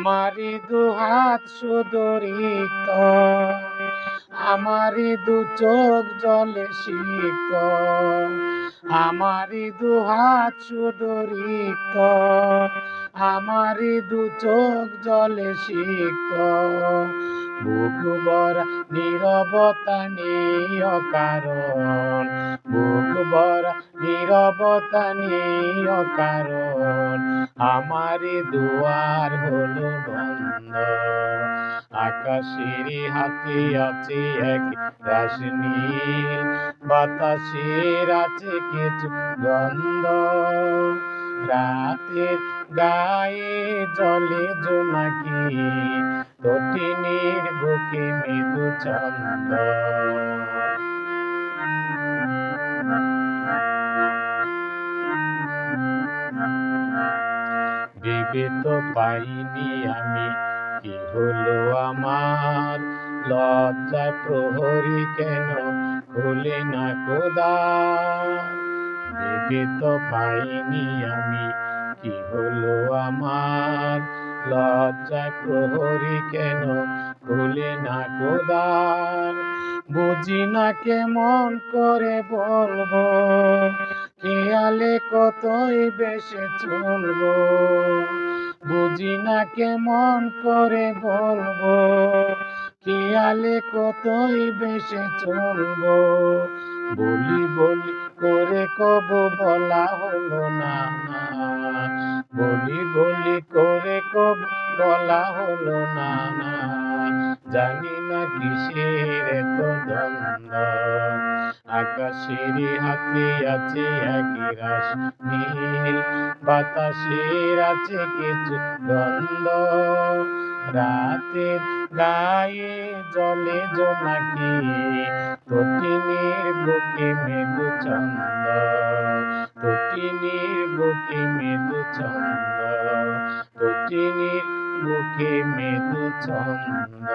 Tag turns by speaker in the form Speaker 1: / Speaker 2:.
Speaker 1: আমারি দুহাত সুদরিত, আমারি দু চোখ জলে শীত, আমারি দুহাত সুদরিত, আমারি দু চোখ জলে শীত। বুক নীরবতা নেই কারণ, বুক নীরবতা নেই কারণ। আমারি দুয়ার হলো বন্ধ। আকাশের হাতে আছে এক রাস নীল বাতাসের আছে কিছু গন্ধ। রাতের গায়ে জলে জোনাকি, তটিনীর বুকে মৃদু চন্দ ভেবে তো পাইনি আমি। কি হলো আমার? লজ্জায় প্রহরী কেন খুলে না কোদা ভেবে তো পাইনি আমি। কি হলো আমার? লজ্জায় প্রহরী কেন খুলে না কোদার বুঝি না কেমন করে বলব? খেয়ালে কতই বেশি চলবো? বুঝি না কেমন করে বলব? খেয়ালে কতই বেশি চলবো? বলি বলি করে কব বলা হলো না বলি বলি করে কব বলা হলো না। জানি কিসের এত দ্বন্দ্ব আকাশের হাতে আছে একই রাস নীল বাতাসের আছে কিছু গন্ধ রাতের গায়ে জলে জোনাকি তটিনীর বুকে মৃদু চন্দ তটিনীর বুকে মৃদু চন্দ তটিনীর বুকে মৃদু চন্দ